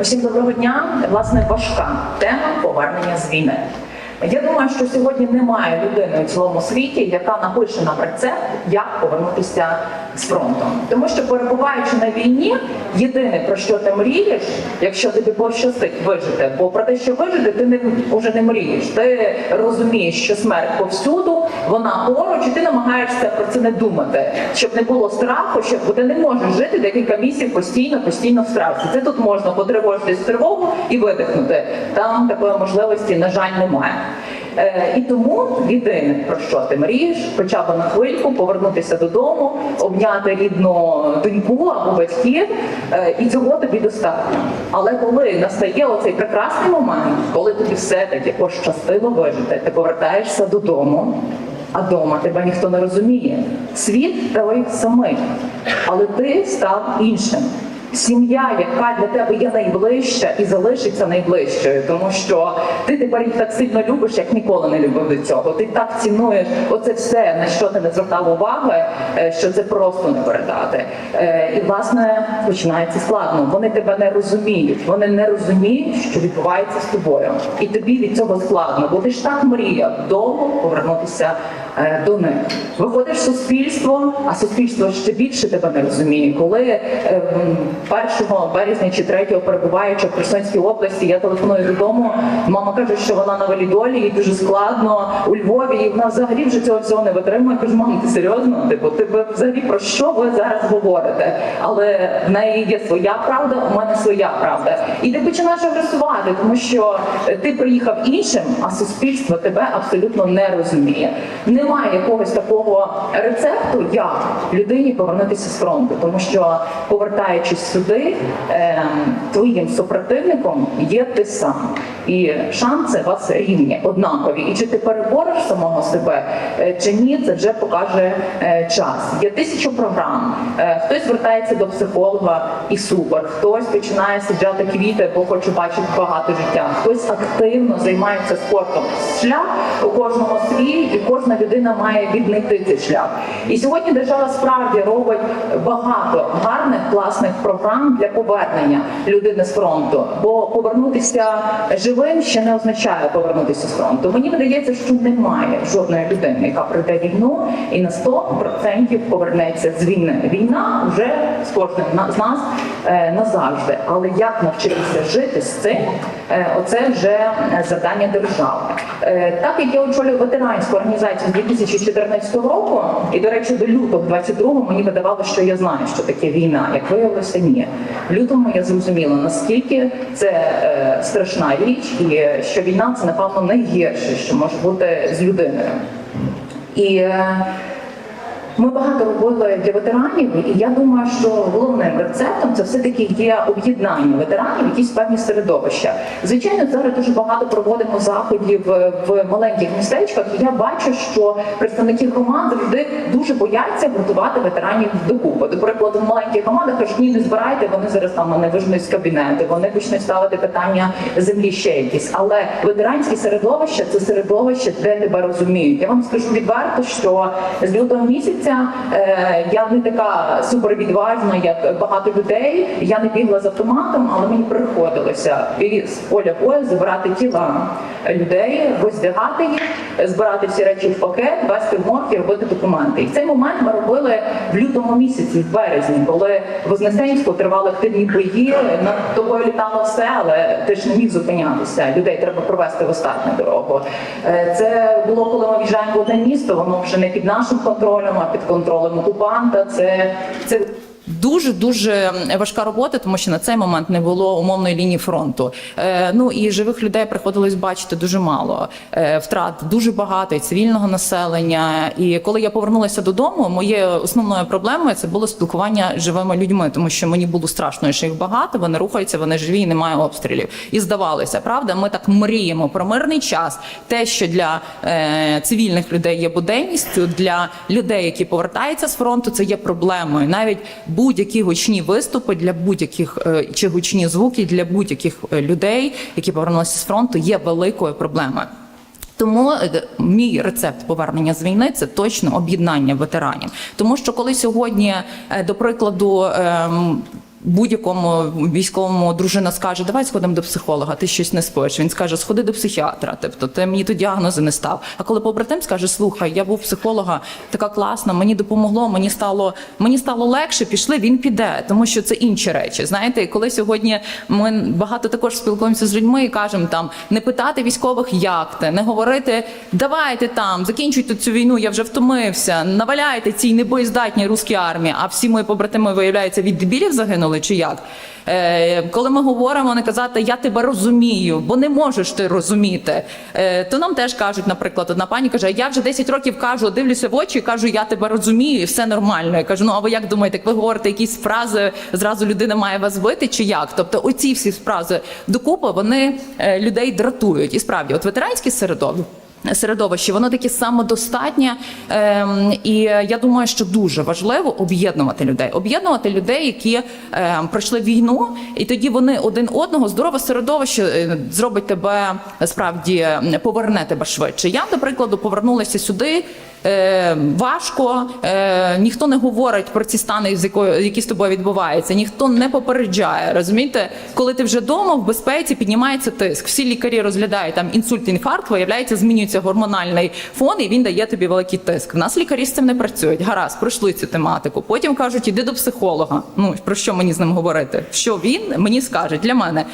Усім доброго дня. Власне, важка тема повернення з війни. Я думаю, що сьогодні немає людини у цілому світі, яка напише нам рецепт, як повернутися з фронту. Тому що перебуваючи на війні, єдине про що ти мрієш, якщо тобі пощастить вижити, бо про те, що вижити, ти не вже не мрієш. Ти розумієш, що смерть повсюду, вона поруч, і ти намагаєшся про це не думати, щоб не було страху, щоб ти не можеш жити декілька місяців постійно, постійно в страхі. Це тут можна потривожитись тривогу і видихнути. Там такої можливості, на жаль, немає. Е, і тому єдине про що ти мрієш, хоча б на хвильку повернутися додому, обняти рідну доньку або батьків, е, і цього тобі достатньо. Але коли настає оцей прекрасний момент, коли тобі все таки пощастило вижити, ти повертаєшся додому. А дома тебе ніхто не розуміє. Світ той самий, але ти став іншим. Сім'я, яка для тебе є найближча і залишиться найближчою, тому що ти тепер їх так сильно любиш, як ніколи не любив до цього. Ти так цінуєш оце все, на що ти не звертав уваги, е, що це просто не передати. Е, І власне починається складно. Вони тебе не розуміють. Вони не розуміють, що відбувається з тобою, і тобі від цього складно, бо ти ж так мріяв довго повернутися е, до них. Виходиш в суспільство, а суспільство ще більше тебе не розуміє. Коли е, м, 1 березня чи 3 перебуваючи в Херсонській області, я телефоную додому. Мама каже, що вона на валідолі, їй дуже складно у Львові, і вона взагалі вже цього всього не витримує. Я кажу, мам, ти серйозно? Типу, ти взагалі про що ви зараз говорите? Але в неї є своя правда, у мене своя правда. І ти починаєш агресувати, тому що ти приїхав іншим, а суспільство тебе абсолютно не розуміє. Немає якогось такого рецепту, як людині повернутися з фронту, тому що повертаючись сюди, ем, твоїм супротивником є ти сам. І шанси у вас рівні, однакові. І чи ти перебореш самого себе е, чи ні, це вже покаже е, час. Є тисячу програм. Е, Хтось звертається до психолога і супер, хтось починає саджати квіти, бо хоче бачити багато життя. Хтось активно займається спортом. Шлях у кожного свій, і кожна людина має віднайти цей шлях. І сьогодні держава справді робить багато гарних класних програм для повернення людини з фронту. Бо повернутися живим ще не означає повернутися з фронту. Мені видається, що немає жодної людини, яка пройде війну і на 100% повернеться з війни. Війна вже з кожним з нас е, назавжди. Але як навчитися жити з цим, е, оце вже завдання держави. Е, Так як я очолюю ветеранську організацію з 2014 року, і до речі, до лютого 22-го мені видавало, що я знаю, що таке війна. Як виявилося, ні. В лютому я зрозуміла, наскільки це е, страшна річ, і що війна це напевно найгірше, що може бути з людиною. І е, ми багато робили для ветеранів, і я думаю, що головним рецептом це все-таки є об'єднання ветеранів, якісь певні середовища. Звичайно, зараз дуже багато проводимо заходів е, в маленьких містечках, і я бачу, що представники громад завжди дуже бояться гуртувати ветеранів докупи. До прикладу, в маленьких громадах кажуть, ні, не збирайте, вони зараз там мене вижнуть з кабінету, вони почнуть ставити питання землі ще якісь. Але ветеранське середовище це середовище, де тебе розуміють. Я вам скажу відверто, що з лютого місяця е, я не така супервідважна, як багато людей. Я не бігла з автоматом, але мені приходилося з поля бою забирати тіла людей, роздягати їх, збирати всі речі в пакет, вести в морг і робити документи. І цей момент ми робили в лютому місяці, в березні, коли в Вознесенську тривали активні бої, над тобою літало все, але ти ж не міг зупинятися. Людей треба провести в остатню дорогу. Е, Це було, коли ми в одне місто, воно вже не під нашим контролем, а під контролем окупанта. Це, це Дуже дуже важка робота, тому що на цей момент не було умовної лінії фронту. Е, ну і живих людей приходилось бачити дуже мало. Е, втрат дуже багато і цивільного населення. І коли я повернулася додому, моєю основною проблемою це було спілкування з живими людьми, тому що мені було страшно, що їх багато. Вони рухаються, вони живі, і немає обстрілів. І здавалося, правда, ми так мріємо про мирний час. Те, що для е, цивільних людей є буденністю, для людей, які повертаються з фронту, це є проблемою. Навіть будь-які гучні виступи для будь-яких е, чи гучні звуки для будь-яких е, людей, які повернулися з фронту, є великою проблемою. Тому е, мій рецепт повернення з війни це точно об'єднання ветеранів. Тому що коли сьогодні, до прикладу, ем, будь-якому військовому дружина скаже, давай сходимо до психолога, ти щось не спиш. Він скаже, сходи до психіатра. Тобто ти мені то діагнози не став. А коли побратим скаже, слухай, я був психолога, така класна, мені допомогло, мені стало мені стало легше, пішли, він піде, тому що це інші речі. Знаєте, і коли сьогодні ми багато також спілкуємося з людьми і кажемо там не питати військових, як ти, не говорити, давайте там, закінчуйте цю війну, я вже втомився, наваляйте цій небоєздатній руській армії, а всі мої побратими виявляється від дебілів загинули чи як? Е, коли ми говоримо, не казати я тебе розумію, бо не можеш ти розуміти. Е, то нам теж кажуть, наприклад, одна пані каже: я вже 10 років кажу, дивлюся в очі кажу, я тебе розумію, і все нормально. Я кажу, ну а ви як думаєте, як ви говорите якісь фрази, зразу людина має вас бити чи як? Тобто, оці всі фрази докупи вони е, людей дратують. І справді, от ветеранські середовище середовище, воно таке самодостатнє, ем, і я думаю, що дуже важливо об'єднувати людей, об'єднувати людей, які ем, пройшли війну, і тоді вони один одного здорове середовище е, зробить тебе справді поверне тебе швидше. Я, до прикладу, повернулася сюди. Е, важко, е, ніхто не говорить про ці стани, які з тобою відбуваються, ніхто не попереджає. Розумієте, коли ти вже вдома в безпеці піднімається тиск. Всі лікарі розглядають там інсульт, інфаркт, виявляється, змінюється гормональний фон, і він дає тобі великий тиск. В нас лікарі з цим не працюють. Гаразд, пройшли цю тематику. Потім кажуть, іди до психолога. Ну про що мені з ним говорити? Що він мені скаже для мене.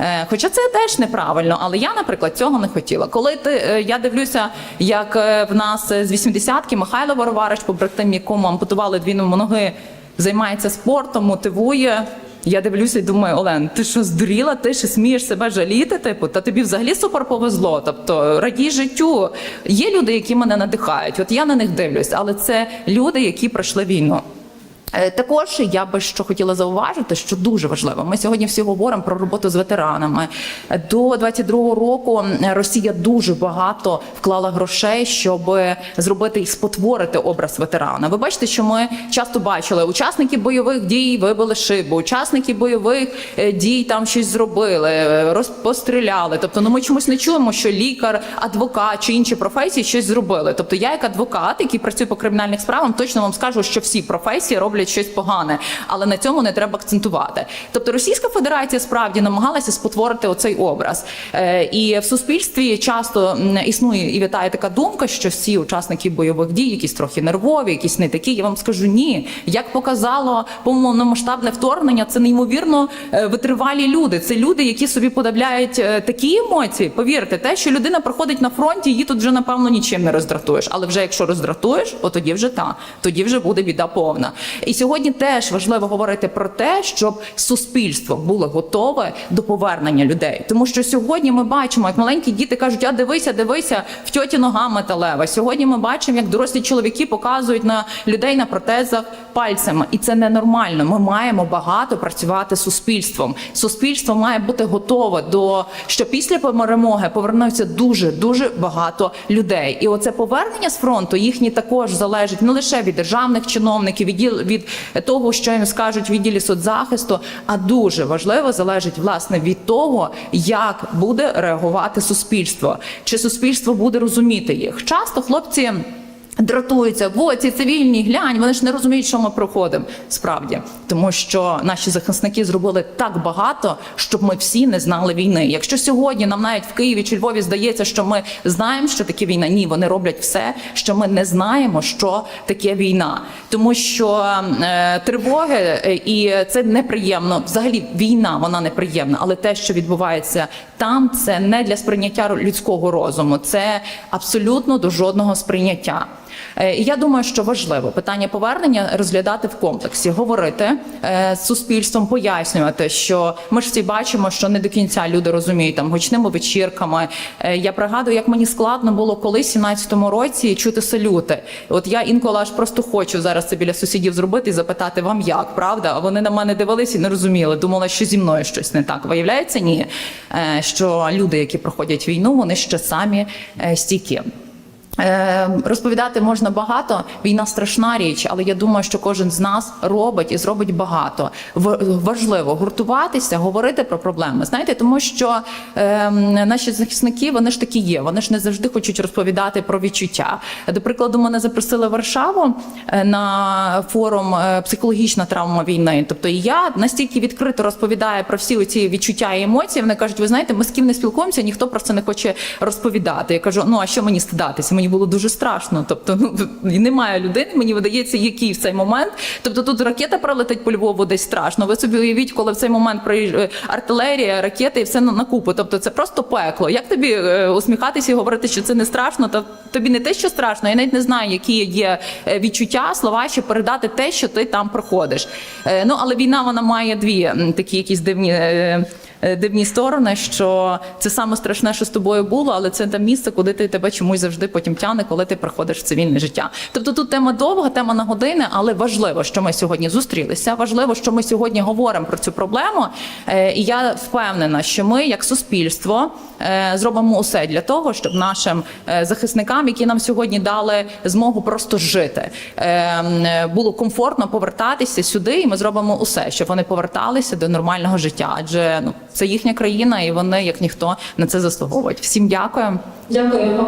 Е, Хоча це теж неправильно, але я, наприклад, цього не хотіла. Коли ти е, я дивлюся, як е, в нас з 80-ки Михайло Вороварич, побратим, якому ампутували дві ноги, займається спортом, мотивує. Я дивлюся і думаю, Олен, ти що здуріла? Ти ще смієш себе жаліти? Типу, та тобі взагалі супер повезло. Тобто радій життю. Є люди, які мене надихають. От я на них дивлюсь, але це люди, які пройшли війну. Е, Також я би що хотіла зауважити, що дуже важливо. Ми сьогодні всі говоримо про роботу з ветеранами. До 22-го року Росія дуже багато вклала грошей, щоб зробити і спотворити образ ветерана. Ви бачите, що ми часто бачили учасники бойових дій вибили шибу, учасники бойових е, дій там щось зробили, е, розпостріляли. Тобто, ну ми чомусь не чуємо, що лікар, адвокат чи інші професії щось зробили. Тобто, я як адвокат, який працює по кримінальних справам, точно вам скажу, що всі професії роблять щось погане, але на цьому не треба акцентувати. Тобто, Російська Федерація справді намагалася спотворити оцей образ, Е, і в суспільстві часто існує і вітає така думка, що всі учасники бойових дій, якісь трохи нервові, якісь не такі. Я вам скажу ні. Як показало повномасштабне вторгнення, це неймовірно е, витривалі люди. Це люди, які собі подавляють е, такі емоції. Повірте, те, що людина проходить на фронті, її тут вже напевно нічим не роздратуєш. Але вже якщо роздратуєш, от тоді вже та тоді вже буде біда повна. І сьогодні теж важливо говорити про те, щоб суспільство було готове до повернення людей, тому що сьогодні ми бачимо, як маленькі діти кажуть: а дивися, дивися, в тьоті нога металева. Сьогодні ми бачимо, як дорослі чоловіки показують на людей на протезах пальцями, і це ненормально. Ми маємо багато працювати з суспільством. Суспільство має бути готове до що після перемоги повернуться дуже дуже багато людей. І оце повернення з фронту їхні також залежить не лише від державних чиновників, від діл- від того, що їм скажуть відділі соцзахисту, а дуже важливо залежить власне від того, як буде реагувати суспільство, чи суспільство буде розуміти їх. Часто хлопці. Дратуються, во ці цивільні глянь, вони ж не розуміють, що ми проходимо. Справді, тому що наші захисники зробили так багато, щоб ми всі не знали війни. Якщо сьогодні нам навіть в Києві чи Львові здається, що ми знаємо, що таке війна, ні, вони роблять все, що ми не знаємо, що таке війна, тому що е, тривоги е, і це неприємно. Взагалі, війна вона неприємна, але те, що відбувається там, це не для сприйняття людського розуму, це абсолютно до жодного сприйняття. Е, І я думаю, що важливо питання повернення розглядати в комплексі, говорити е, з суспільством, пояснювати, що ми ж всі бачимо, що не до кінця люди розуміють там гучними вечірками. Е, Я пригадую, як мені складно було колись в 17-му році чути салюти. От я інколи аж просто хочу зараз це біля сусідів зробити і запитати вам, як правда? А вони на мене дивились і не розуміли. Думала, що зі мною щось не так. Виявляється, ні. Що люди, які проходять війну, вони ще самі стійкі. Е, Розповідати можна багато. Війна страшна річ, але я думаю, що кожен з нас робить і зробить багато. Важливо гуртуватися, говорити про проблеми. Знаєте, тому що е, наші захисники вони ж такі є. Вони ж не завжди хочуть розповідати про відчуття. До прикладу, мене запросили в Варшаву е, на форум е, психологічна травма війни. Тобто, і я настільки відкрито розповідаю про всі ці відчуття і емоції. Вони кажуть, ви знаєте, ми з ким не спілкуємося, ніхто про це не хоче розповідати. Я кажу, ну а що мені стидатися? Мені було дуже страшно. Тобто, ну і немає людини, мені видається, який в цей момент. Тобто тут ракета пролетить по Львову, десь страшно. Ви собі уявіть, коли в цей момент приїж- артилерія, ракети і все на, купу. Тобто це просто пекло. Як тобі е, усміхатися і говорити, що це не страшно? Та тобі не те, що страшно, я навіть не знаю, які є е, відчуття, слова, щоб передати те, що ти там проходиш. Е, Ну але війна вона має дві такі якісь дивні. Е, Дивні сторони, що це саме страшне, що з тобою було, але це те місце, куди ти тебе чомусь завжди потім тягне, коли ти приходиш в цивільне життя. Тобто тут тема довга, тема на години, але важливо, що ми сьогодні зустрілися. Важливо, що ми сьогодні говоримо про цю проблему. Е, І я впевнена, що ми, як суспільство, е, зробимо усе для того, щоб нашим захисникам, які нам сьогодні дали змогу просто жити, було комфортно повертатися сюди, і ми зробимо усе, щоб вони поверталися до нормального життя. Адже ну це їхня країна, і вони, як ніхто, на це заслуговують. Всім дякую. Дякую.